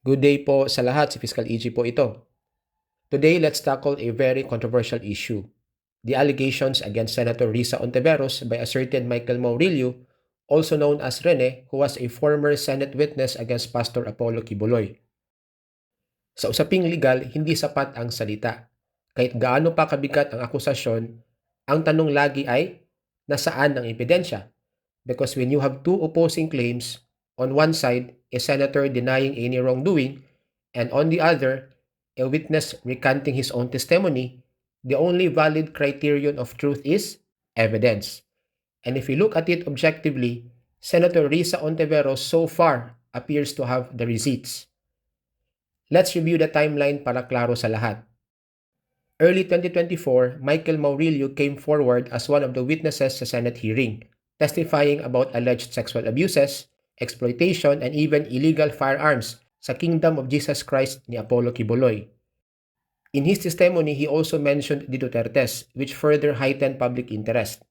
Good day po sa lahat, si Fiscal EG po ito. Today, let's tackle a very controversial issue. The allegations against Senator Risa Ontiveros by a certain Michael Maurilio, also known as Rene, who was a former Senate witness against Pastor Apollo Kibuloy. Sa usaping legal, hindi sapat ang salita. Kahit gaano pa kabigat ang akusasyon, ang tanong lagi ay, nasaan ang ebidensya? Because when you have two opposing claims, on one side, a senator denying any wrongdoing, and on the other, a witness recanting his own testimony, the only valid criterion of truth is evidence. And if we look at it objectively, Senator Risa Ontiveros so far appears to have the receipts. Let's review the timeline para klaro sa lahat. Early 2024, Michael Maurilio came forward as one of the witnesses sa Senate hearing, testifying about alleged sexual abuses, exploitation, and even illegal firearms sa Kingdom of Jesus Christ ni Apollo Kibuloy. In his testimony, he also mentioned the Dutertes, which further heightened public interest.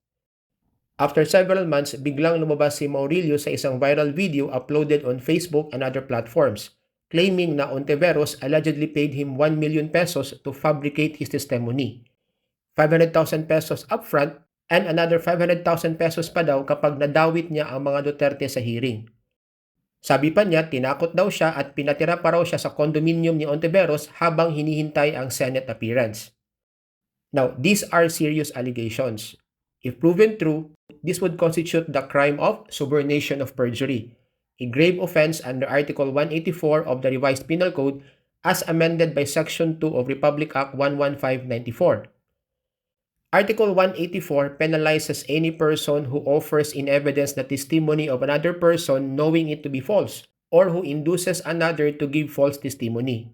After several months, biglang lumabas si Maurilio sa isang viral video uploaded on Facebook and other platforms, claiming na Ontiveros allegedly paid him 1 million pesos to fabricate his testimony. 500,000 pesos upfront and another 500,000 pesos pa daw kapag nadawit niya ang mga Duterte sa hearing. Sabi pa niya, tinakot daw siya at pinatira pa raw siya sa condominium ni Ontiveros habang hinihintay ang Senate appearance. Now, these are serious allegations. If proven true, this would constitute the crime of subornation of perjury, a grave offense under Article 184 of the Revised Penal Code as amended by Section 2 of Republic Act 11594. Article 184 penalizes any person who offers in evidence the testimony of another person knowing it to be false or who induces another to give false testimony.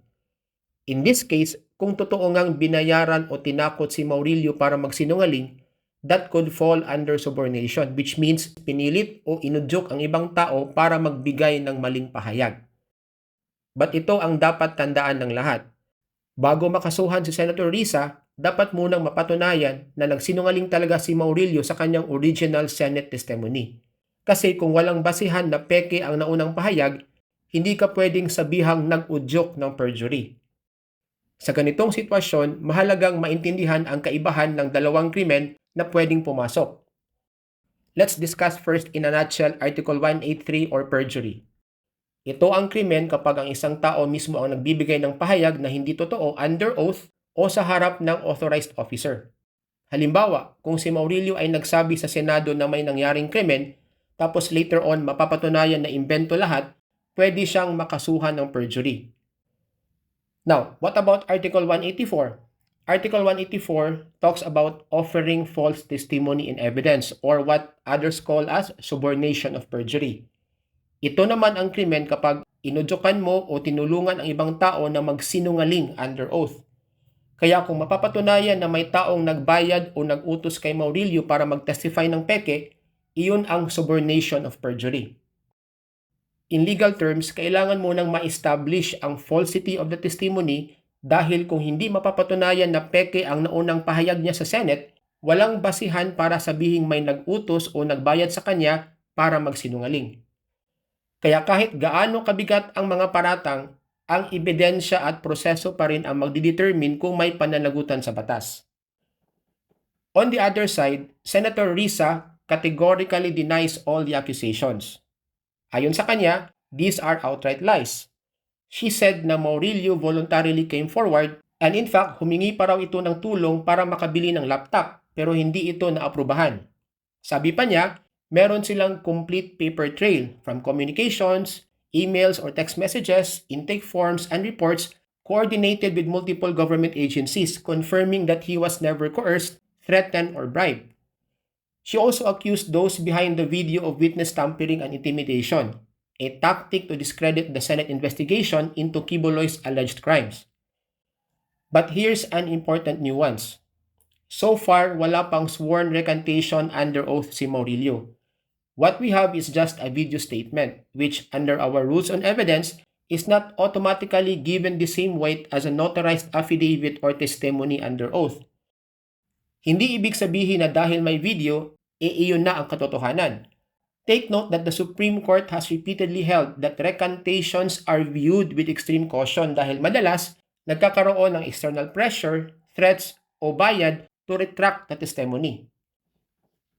In this case, kung totoo ngang binayaran o tinakot si Maurilio para magsinungaling, that could fall under subornation which means pinilit o inudyok ang ibang tao para magbigay ng maling pahayag. But ito ang dapat tandaan ng lahat. Bago makasuhan si Senator Risa, dapat munang mapatunayan na nagsinungaling talaga si Maurilio sa kanyang original Senate testimony. Kasi kung walang basihan na peke ang naunang pahayag, hindi ka pwedeng sabihang nag-udyok ng perjury. Sa ganitong sitwasyon, mahalagang maintindihan ang kaibahan ng dalawang krimen na pwedeng pumasok. Let's discuss first in a nutshell Article 183 or perjury. Ito ang krimen kapag ang isang tao mismo ang nagbibigay ng pahayag na hindi totoo under oath o sa harap ng authorized officer. Halimbawa, kung si Maurilio ay nagsabi sa Senado na may nangyaring krimen, tapos later on mapapatunayan na imbento lahat, pwede siyang makasuhan ng perjury. Now, what about Article 184? Article 184 talks about offering false testimony in evidence or what others call as subornation of perjury. Ito naman ang krimen kapag inudyokan mo o tinulungan ang ibang tao na magsinungaling under oath. Kaya kung mapapatunayan na may taong nagbayad o nagutos kay Maurilio para mag-testify ng peke, iyon ang subornation of perjury. In legal terms, kailangan mo nang ma-establish ang falsity of the testimony dahil kung hindi mapapatunayan na peke ang naunang pahayag niya sa Senate, walang basihan para sabihing may nag-utos o nagbayad sa kanya para magsinungaling. Kaya kahit gaano kabigat ang mga paratang, ang ebidensya at proseso pa rin ang magdidetermine kung may pananagutan sa batas. On the other side, Senator Risa categorically denies all the accusations. Ayon sa kanya, these are outright lies. She said na Maurilio voluntarily came forward and in fact humingi pa raw ito ng tulong para makabili ng laptop pero hindi ito naaprubahan. Sabi pa niya, meron silang complete paper trail from communications, emails or text messages, intake forms, and reports coordinated with multiple government agencies confirming that he was never coerced, threatened, or bribed. She also accused those behind the video of witness tampering and intimidation, a tactic to discredit the Senate investigation into Kibuloy's alleged crimes. But here's an important nuance. So far, wala pang sworn recantation under oath si Maurilio. What we have is just a video statement, which under our rules on evidence is not automatically given the same weight as a notarized affidavit or testimony under oath. Hindi ibig sabihin na dahil may video, e iyon na ang katotohanan. Take note that the Supreme Court has repeatedly held that recantations are viewed with extreme caution dahil madalas nagkakaroon ng external pressure, threats, o bayad to retract the testimony.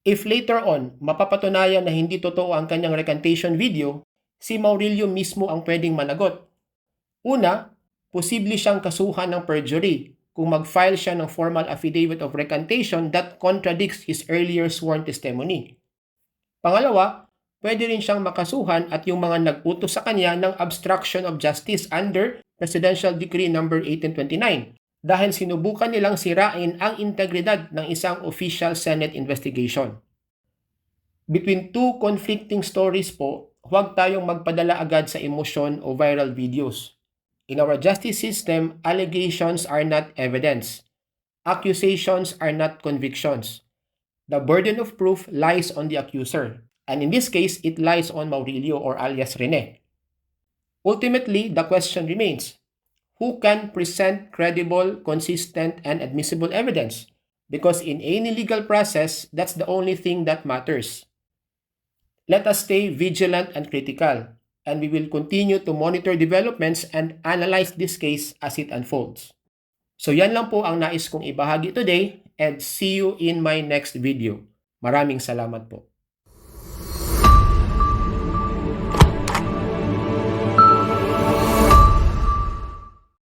If later on mapapatunayan na hindi totoo ang kanyang recantation video, si Maurilio mismo ang pwedeng managot. Una, posible siyang kasuhan ng perjury kung mag-file siya ng formal affidavit of recantation that contradicts his earlier sworn testimony. Pangalawa, pwede rin siyang makasuhan at yung mga nag-utos sa kanya ng obstruction of justice under Presidential Decree No. 1829 dahil sinubukan nilang sirain ang integridad ng isang official Senate investigation. Between two conflicting stories po, huwag tayong magpadala agad sa emosyon o viral videos. In our justice system, allegations are not evidence. Accusations are not convictions. The burden of proof lies on the accuser, and in this case, it lies on Maurilio or alias Rene. Ultimately, the question remains, who can present credible, consistent, and admissible evidence? Because in any legal process, that's the only thing that matters. Let us stay vigilant and critical, and we will continue to monitor developments and analyze this case as it unfolds. So yan lang po ang nais kong ibahagi today and see you in my next video. Maraming salamat po.